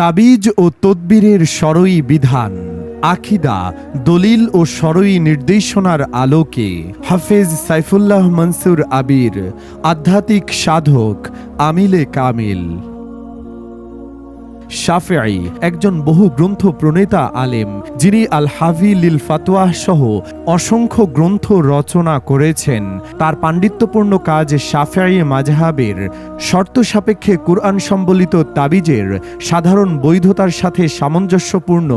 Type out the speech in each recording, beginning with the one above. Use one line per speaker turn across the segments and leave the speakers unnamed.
তাবিজ ও তদ্বিরের সরই বিধান আখিদা দলিল ও সরই নির্দেশনার আলোকে। হাফেজ সাইফুল্লাহ মনসুর আবির, আধ্যাত্মিক সাধক আমিলে কামিল। শাফেঈ একজন বহু গ্রন্থ প্রণেতা আলেম, যিনি আল হাভি লিল ফাতোয়াহ সহ অসংখ্য গ্রন্থ রচনা করেছেন। তার পাণ্ডিত্যপূর্ণ কাজ শাফেঈ মাঝহাবের শর্ত সাপেক্ষে কুরআন সম্বলিত তাবিজের সাধারণ বৈধতার সাথে সামঞ্জস্যপূর্ণ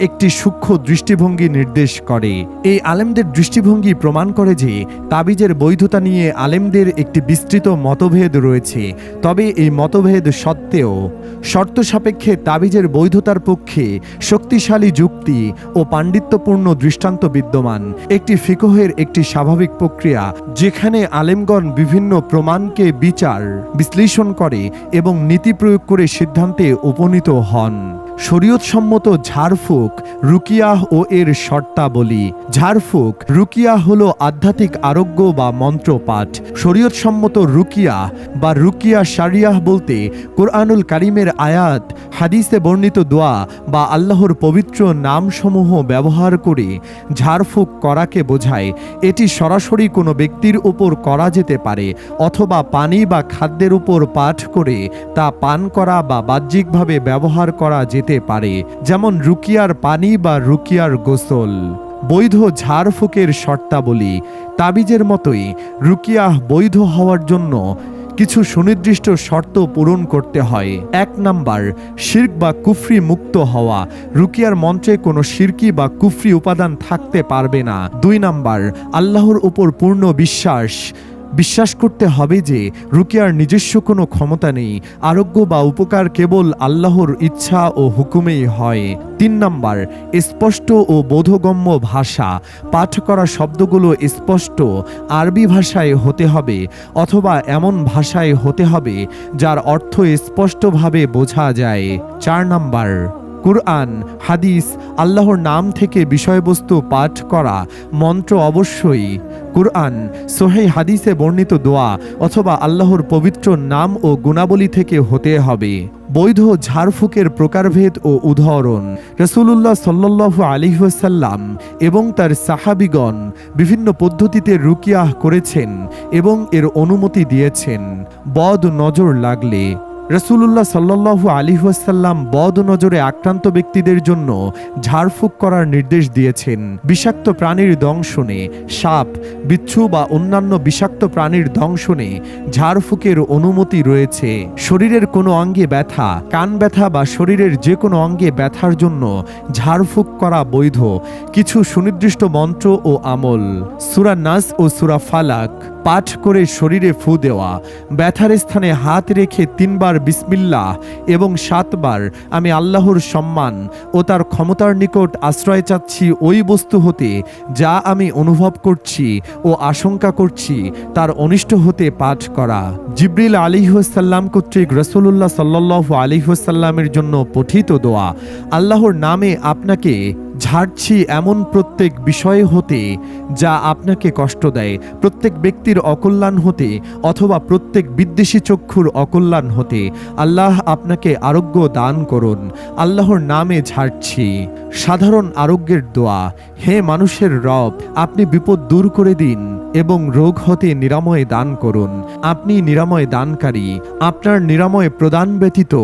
একটি সূক্ষ্ম দৃষ্টিভঙ্গি নির্দেশ করে। এই আলেমদের দৃষ্টিভঙ্গি প্রমাণ করে যে তাবিজের বৈধতা নিয়ে আলেমদের একটি বিস্তৃত মতভেদ রয়েছে। তবে এই মতভেদ সত্ত্বেও শর্ত সাপেক্ষে তাবিজের বৈধতার পক্ষে শক্তিশালী যুক্তি ও পাণ্ডিত্যপূর্ণ দৃষ্টান্ত বিদ্যমান, একটি ফিকহের একটি স্বাভাবিক প্রক্রিয়া যেখানে আলেমগণ বিভিন্ন প্রমাণকে বিচার, বিশ্লেষণ করে এবং নীতি প্রয়োগ করে সিদ্ধান্তে উপনীত হন। শরীয়তসম্মত ঝাড়ফুঁক, রুকিয়াহ ও এর শর্তাবলী। ঝাড়ফুঁক রুকিয়া হল আধ্যাত্মিক আরোগ্য বা মন্ত্রপাঠ। শরীয়তসম্মত রুকিয়া বা রুকিয়া শারিয়াহ বলতে কোরআনুল কারিমের আয়াত, হাদিসে বর্ণিত দোয়া বা আল্লাহর পবিত্র নামসমূহ ব্যবহার করে ঝাড়ফুঁক করাকে বোঝায়। এটি সরাসরি কোনো ব্যক্তির উপর করা যেতে পারে অথবা পানি বা খাদ্যের উপর পাঠ করে তা পান করা বা বাহ্যিকভাবে ব্যবহার করা যেতে পারে, যেমন রুকিয়ার পানি বা রুকিয়ার গোসল। বৈধ ঝাড়ফুঁকের শর্তাবলী, তাবিজের মতোই রুকিয়াহ বৈধ হওয়ার জন্য কিছু সুনির্দিষ্ট শর্ত পূরণ করতে হয়। এক নাম্বার, শির্ক বা কুফরি মুক্ত হওয়া। রুকিয়ার মন্ত্রে কোনো শিরকি বা কুফরি উপাদান থাকতে পারবে না। দুই নাম্বার, আল্লাহর উপর পূর্ণ বিশ্বাস। বিশ্বাস করতে হবে যে রুকিয়ার নিজস্ব কোনো ক্ষমতা নেই, আরোগ্য বা উপকার কেবল আল্লাহর ইচ্ছা ও হুকুমেই হয়। তিন নাম্বার, স্পষ্ট ও বোধগম্য ভাষা। পাঠ করা শব্দগুলো স্পষ্ট, আরবি ভাষায় হতে হবে অথবা এমন ভাষায় হতে হবে যার অর্থ স্পষ্টভাবে বোঝা যায়। চার নাম্বার, কুরআন, হাদিস, আল্লাহর নাম থেকে বিষয়বস্তু পাঠ করা, মন্ত্র অবশ্যই। কুরআন সোহেই হাদিসে বর্ণিত দোয়া অথবা আল্লাহর পবিত্র নাম ও গুণাবলী থেকে হতে হবে। বৈধ ঝাড়ফুকের প্রকারভেদ ও উদাহরণ। রসুল্লাহ সাল্লাহ আলিহাসাল্লাম এবং তার সাহাবিগণ বিভিন্ন পদ্ধতিতে রুকিয়াহ করেছেন এবং এর অনুমতি দিয়েছেন। বদ নজর লাগলে রসুল্লাহ সাল্লু আলিহাসাল্লাম বদ নজরে আক্রান্ত ব্যক্তিদের জন্য ঝাড়ফুঁক করার নির্দেশ দিয়েছেন। বিষাক্ত প্রাণীর দংশনে, সাপ, বিচ্ছু বা অন্যান্য বিষাক্ত প্রাণীর দংশনে ঝাড়ফুঁকের অনুমতি রয়েছে। শরীরের কোনো অঙ্গে ব্যথা, কান ব্যথা বা শরীরের যে কোনো অঙ্গে ব্যথার জন্য ঝাড়ফুঁক করা বৈধ। কিছু সুনির্দিষ্ট মন্ত্র ও আমল। সুরা নাস ও সুরা ফালাক। পাঠ করে শরীরে ফু দেওয়া, ব্যথার স্থানে হাত রেখে তিনবার বিসমিল্লাহ এবং সাতবার আমি আল্লাহর সম্মান ও তার ক্ষমতার নিকট আশ্রয় চাচ্ছি ওই বস্তু হতে যা আমি অনুভব করছি ও আশঙ্কা করছি তার অনিষ্ট হতে পাঠ করা। জিব্রিল আলিহাসাল্লাম কর্তৃক রসুল্লাহ সাল্লাহ আলিহাসাল্লামের জন্য পঠিত দোয়া, আল্লাহর নামে আপনাকে ঝাড়ছি এমন প্রত্যেক বিষয় হতে যা আপনাকে কষ্ট দেয়। প্রত্যেক ব্যক্তির অকল্যাণ হতে অথবা প্রত্যেক বিদ্বেষী চক্ষুর অকল্যাণ হতে আল্লাহ আপনাকে আরোগ্য দান করুন। আল্লাহর নামে ঝাড়ছি। সাধারণ আরোগ্যের দোয়া। হে মানুষের রব, আপনি বিপদ দূর করে দিন এবং রোগ হতে নিরাময় দান করুন। আপনি নিরাময় দানকারী। আপনার নিরাময় প্রদান ব্যতীত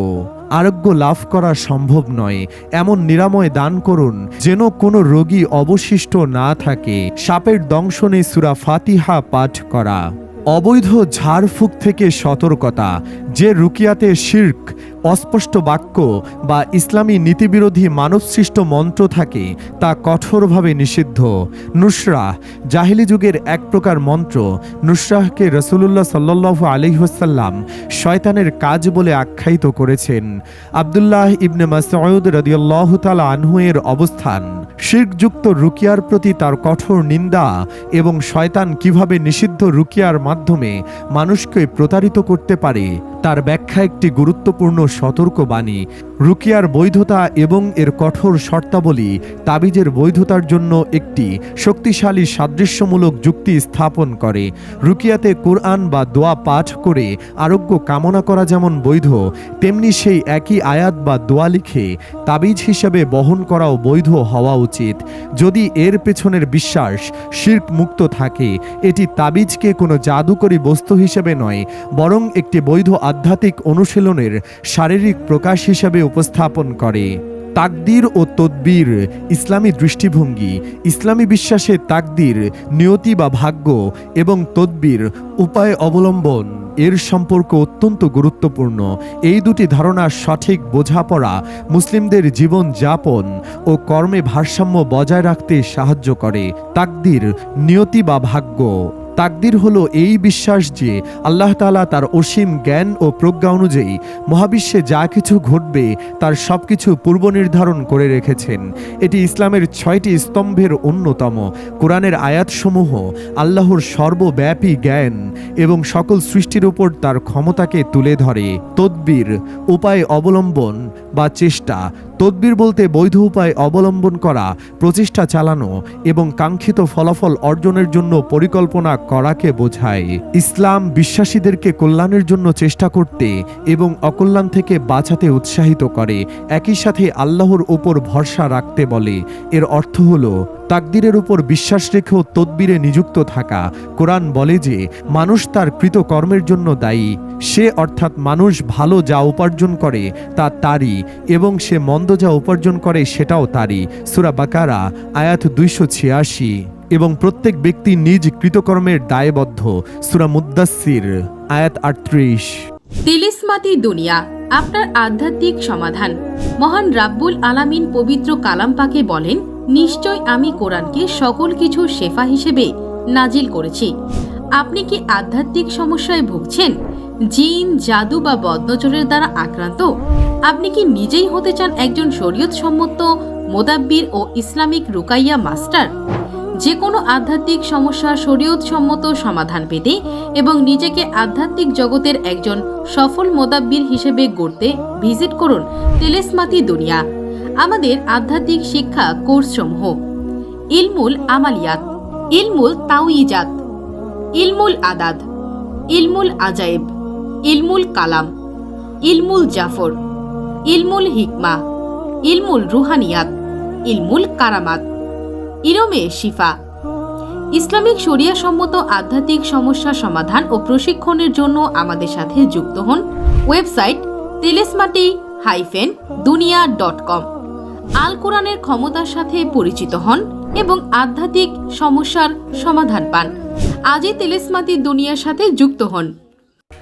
আরোগ্য লাভ করা সম্ভব নয়। এমন নিরাময় দান করুন যেন কোনো রোগী অবশিষ্ট না থাকে। সাপের দংশনে সুরা ফাতিহা পাঠ করা। অবৈধ ঝাড়ফুঁক থেকে সতর্কতা। যে রুকিয়াতে শির্ক অস্পষ্ট বাক্য বা ইসলামী নীতিবিরোধী মানবসৃষ্ট মন্ত্র থাকে, তা কঠোরভাবে নিষিদ্ধ। নুসরাহ, জাহিলি যুগের এক প্রকার মন্ত্র। নুসরাহকে রসুল্লাহ সাল্লু আলিহাসাল্লাম শয়তানের কাজ বলে আখ্যায়িত করেছেন। আবদুল্লাহ ইবনে মাসউদ রদিয়াল্লাহ তালা আনহুয়ের অবস্থান। শির্কযুক্ত রুকিয়ার প্রতি তার কঠোর নিন্দা এবং শয়তান কীভাবে নিষিদ্ধ রুকিয়ার মাধ্যমে মানুষকে প্রতারিত করতে পারে তার ব্যাখ্যা একটি গুরুত্বপূর্ণ সতর্কবাণী। রুকিয়ার বৈধতা এবং এর কঠোর শর্তাবলী তাবিজের বৈধতার জন্য একটি শক্তিশালী সাদৃশ্যমূলক যুক্তি স্থাপন করে। রুকিয়াতে কোরআন বা দোয়া পাঠ করে আরোগ্য কামনা করা যেমন বৈধ, তেমনি সেই একই আয়াত বা দোয়া লিখে তাবিজ হিসেবে বহন করাও বৈধ হওয়া উচিত। যদি এর পেছনের বিশ্বাস শির্ক মুক্ত থাকে, এটি তাবিজকে কোনো জাদুকরী বস্তু হিসেবে নয়, বরং একটি বৈধ আধ্যাত্মিক অনুশীলনের শারীরিক প্রকাশ হিসাবে উপস্থাপন করে। তাকদির ও তদ্বির ইসলামী দৃষ্টিভঙ্গি, ইসলামী বিশ্বাসে তাকদির, নিয়তি বা ভাগ্য এবং তদ্বির উপায় অবলম্বন, এর সম্পর্ক অত্যন্ত গুরুত্বপূর্ণ। এই দুটি ধারণা সঠিক বোঝাপড়া মুসলিমদের জীবন যাপন ও কর্মে ভারসাম্য বজায় রাখতে সাহায্য করে। তাকদির, নিয়তি বা ভাগ্য তাকদির হলো এই বিশ্বাস যে আল্লাহ তাআলা তার অসীম জ্ঞান ও প্রজ্ঞা অনুযায়ী মহাবিশ্বে যা কিছু ঘটবে তার সব কিছু পূর্ব নির্ধারণ করে রেখেছেন। এটি ইসলামের ছয়টি স্তম্ভের অন্যতম। কোরআনের আয়াতসমূহ আল্লাহর সর্বব্যাপী জ্ঞান এবং সকল সৃষ্টির উপর তার ক্ষমতাকে তুলে ধরে। তদ্বির, উপায় অবলম্বন বা চেষ্টা তদ্বির বলতে বৈধ উপায় অবলম্বন করা, প্রচেষ্টা চালানো এবং কাঙ্ক্ষিত ফলাফল অর্জনের জন্য পরিকল্পনা করাকে বোঝায়। ইসলাম বিশ্বাসীদেরকে কল্যাণের জন্য চেষ্টা করতে এবং অকল্যাণ থেকে বাঁচাতে উৎসাহিত করে, একই সাথে আল্লাহর ওপর ভরসা রাখতে বলে। এর অর্থ হলো তাকদিরের উপর বিশ্বাস রেখেও তদবিরে নিযুক্ত থাকা। কোরআন বলে যে, মানুষ তার কৃতকর্মের জন্য দায়ী। সে অর্থাৎ মানুষ ভালো যা উপার্জন করে, তা তারই, এবং সে মন্দ যা উপার্জন করে, সেটাও তারই। সুরা বাকারা, আয়াত দুইশো ছিয়াশি। এবং প্রত্যেক ব্যক্তি নিজ কৃতকর্মের দায়বদ্ধ। সুরা মুদাসির আয়াত আটত্রিশ।
তিলিসমাতি দুনিয়া, আপনার আধ্যাত্মিক সমাধান। মহান রাব্বুল আলামিন পবিত্র কালাম পাকে বলেন নিশ্চয় আমি কোরআনকে সকল কিছু শেফা হিসেবে নাজিল করেছি। আপনি কি আধ্যাত্মিক সমস্যায় ভুগছেন? জিন, জাদু বা বদনজরের দ্বারা আক্রান্ত? আপনি কি নিজেই হতে চান একজন শরীয়ত সম্মত মোদাব্বির ও ইসলামিক রুকাইয়া মাস্টার? যে কোনো আধ্যাত্মিক সমস্যা শরীয়ত সম্মত সমাধান পেতে এবং নিজেকে আধ্যাত্মিক জগতের একজন সফল মোদাব্বির হিসেবে গড়তে ভিজিট করুন তেলেসমাতি দুনিয়া। আমাদের আধ্যাত্মিক শিক্ষা কোর্সসমূহ। ইলমুল আমালিয়াত। ইলমুল তাওইজাত ইলমুল আদাদ। ইলমুল আজায়েব ইলমুল কালাম। ইলমুল জাফর। ইলমুল হিকমা। ইলমুল রুহানিয়াত। ইলমুল কারামাত। ইরমে শিফা। ইসলামিক শরিয়া সম্মত আধ্যাত্মিক সমস্যা সমাধান ও প্রশিক্ষণের জন্য আমাদের সাথে যুক্ত হন ওয়েবসাইট তেলেসমাটি হাইফেন দুনিয়া ডট কম। আল কোরআনের ক্ষমতার সাথে পরিচিত হন এবং আধ্যাত্মিক সমস্যার সমাধান পান। আজই তেলেসমাতি দুনিয়ার সাথে যুক্ত হন।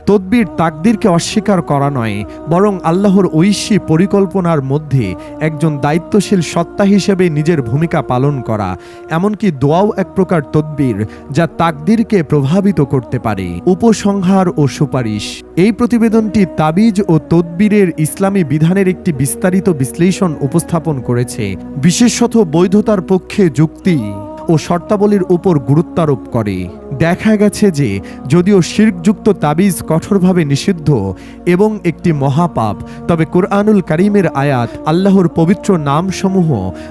তদ্বির তাকদিরকে অস্বীকার করা নয়, বরং আল্লাহর ঐশী পরিকল্পনার মধ্যে একজন দায়িত্বশীল সত্তা হিসেবে নিজের ভূমিকা পালন করা, এমনকি দোয়াও এক প্রকার তদ্বির যা তাকদিরকে প্রভাবিত করতে পারে। উপসংহার ও সুপারিশ। এই প্রতিবেদনটি তাবিজ ও তদ্বিরের ইসলামী বিধানের একটি বিস্তারিত বিশ্লেষণ উপস্থাপন করেছে। বিশেষত বৈধতার পক্ষে যুক্তি ও শর্তাবলীর উপর গুরুত্বারোপ করে। দেখা গেছে যে যদিও শির্কযুক্ত তাবিজ কঠোরভাবে নিষিদ্ধ এবং একটি মহাপাপ, তবে কোরআনুল করিমের আয়াত, আল্লাহর পবিত্র নামসমূহ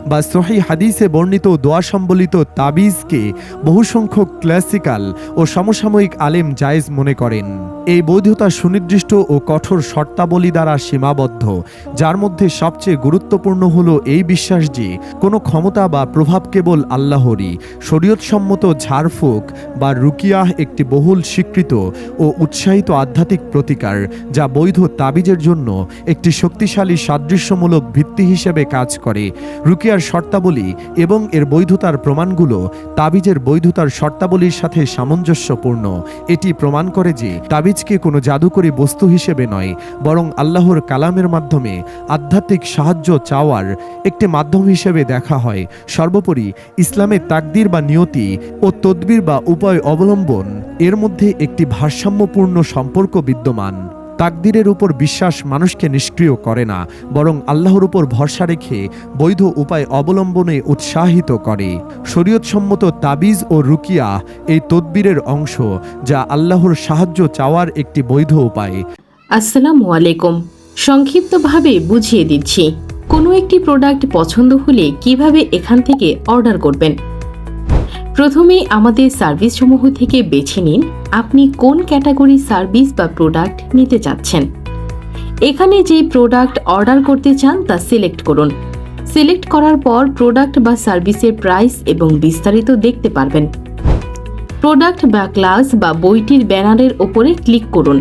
বা সহি হাদিসে বর্ণিত দোয়া সম্বলিত তাবিজকে বহু সংখ্যক ক্লাসিক্যাল ও সমসাময়িক আলেম জায়েজ মনে করেন। এই বৈধতা সুনির্দিষ্ট ও কঠোর শর্তাবলী দ্বারা সীমাবদ্ধ, যার মধ্যে সবচেয়ে গুরুত্বপূর্ণ হল এই বিশ্বাস যে কোনো ক্ষমতা বা প্রভাব কেবল আল্লাহরই। শরীয়তসম্মত ঝাড়ফুঁক বা রুকিয়াহ একটি বহুল স্বীকৃত ও উৎসাহিত আধ্যাত্মিক প্রতিকার, যা বৈধ তাবিজের জন্য একটি শক্তিশালী সাদৃশ্যমূলক ভিত্তি হিসেবে কাজ করে। রুকিয়ার শর্তাবলী এবং এর বৈধতার প্রমাণগুলো তাবিজের বৈধতার শর্তাবলীর সাথে সামঞ্জস্যপূর্ণ। এটি প্রমাণ করে যে তাবিজকে কোনো জাদুকরী বস্তু হিসেবে নয়, বরং আল্লাহর কালামের মাধ্যমে আধ্যাত্মিক সাহায্য চাওয়ার একটি মাধ্যম হিসেবে দেখা হয়। সর্বোপরি ইসলামের তাকদির বা নিয়তি ও তদবির বা উপায় অবলম্বন, এর মধ্যে একটি ভারসাম্যপূর্ণ সম্পর্ক বিদ্যমান। তাকদিরের উপর বিশ্বাস মানুষকে নিষ্ক্রিয় করে না, বরং আল্লাহর উপর ভরসা রেখে বৈধ উপায় অবলম্বনে উৎসাহিত করে। শরীয়তসম্মত তাবিজ ও রুকিয়া এই তদবিরের অংশ, যা আল্লাহর সাহায্য চাওয়ার একটি বৈধ উপায়।
আসসালামু আলাইকুম। সংক্ষিপ্তভাবে বুঝিয়ে দিচ্ছি, কোনো একটি প্রোডাক্ট পছন্দ হলে কীভাবে এখান থেকে অর্ডার করবেন? প্রথমেই আমাদের সার্ভিসসমূহ থেকে বেছে নিন, আপনি কোন ক্যাটাগরি সার্ভিস বা প্রোডাক্ট নিতে চাচ্ছেন। এখানে যে প্রোডাক্ট অর্ডার করতে চান তা সিলেক্ট করুন। সিলেক্ট করার পর প্রোডাক্ট বা সার্ভিসের প্রাইস এবং বিস্তারিত দেখতে পারবেন। প্রোডাক্ট বা ক্লাস বা বইটির ব্যানারের ওপরে ক্লিক করুন।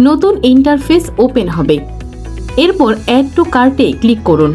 নতুন ইন্টারফেস ওপেন হবে। এরপর অ্যাড টু কার্টে ক্লিক করুন।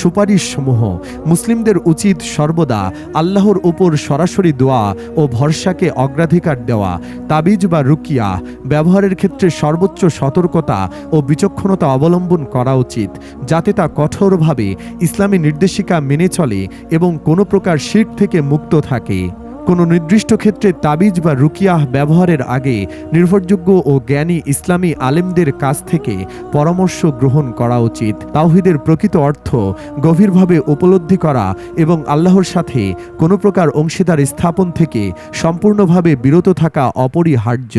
সুপারিশ সমূহ মুসলিমদের উচিত সর্বদা আল্লাহর উপর সরাসরি দোয়া ও ভরসাকে অগ্রাধিকার দেওয়া। তাবিজ বা রুকিয়া ব্যবহারের ক্ষেত্রে সর্বোচ্চ সতর্কতা ও বিচক্ষণতা অবলম্বন করা উচিত, যাতে তা কঠোরভাবে ইসলামী নির্দেশিকা মেনে চলে এবং কোনো প্রকার শির থেকে মুক্ত থাকে। কোনো নির্দিষ্ট ক্ষেত্রে তাবিজ বা রুকিয়াহ ব্যবহারের আগে নির্ভরযোগ্য ও জ্ঞানী ইসলামী আলেমদের কাছ থেকে পরামর্শ গ্রহণ করা উচিত। তাওহিদের প্রকৃত অর্থ গভীরভাবে উপলব্ধি করা এবং আল্লাহর সাথে কোনো প্রকার অংশীদার স্থাপন থেকে সম্পূর্ণভাবে বিরত থাকা অপরিহার্য।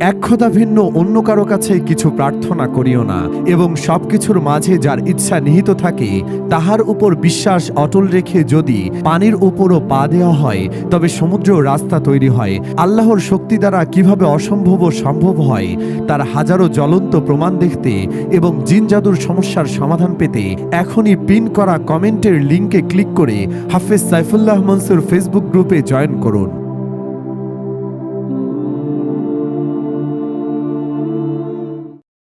এক খোদা ভিন্ন, অন্য কারও কাছে কিছু প্রার্থনা করিও না। এবং সবকিছুর মাঝে যার ইচ্ছা নিহিত থাকে, তাহার উপর বিশ্বাস অটল রেখে যদি পানির উপরও পা দেওয়া হয়, তবে সমুদ্র রাস্তা তৈরি হয়। আল্লাহর শক্তি দ্বারা কীভাবে অসম্ভব সম্ভব হয়, তার হাজারো জ্বলন্ত প্রমাণ দেখতে এবং জিন জাদুর সমস্যার সমাধান পেতে এখনই পিন করা কমেন্টের লিঙ্কে ক্লিক করে হাফেজ সাইফুল্লাহ মনসুর ফেসবুক গ্রুপে জয়েন করুন।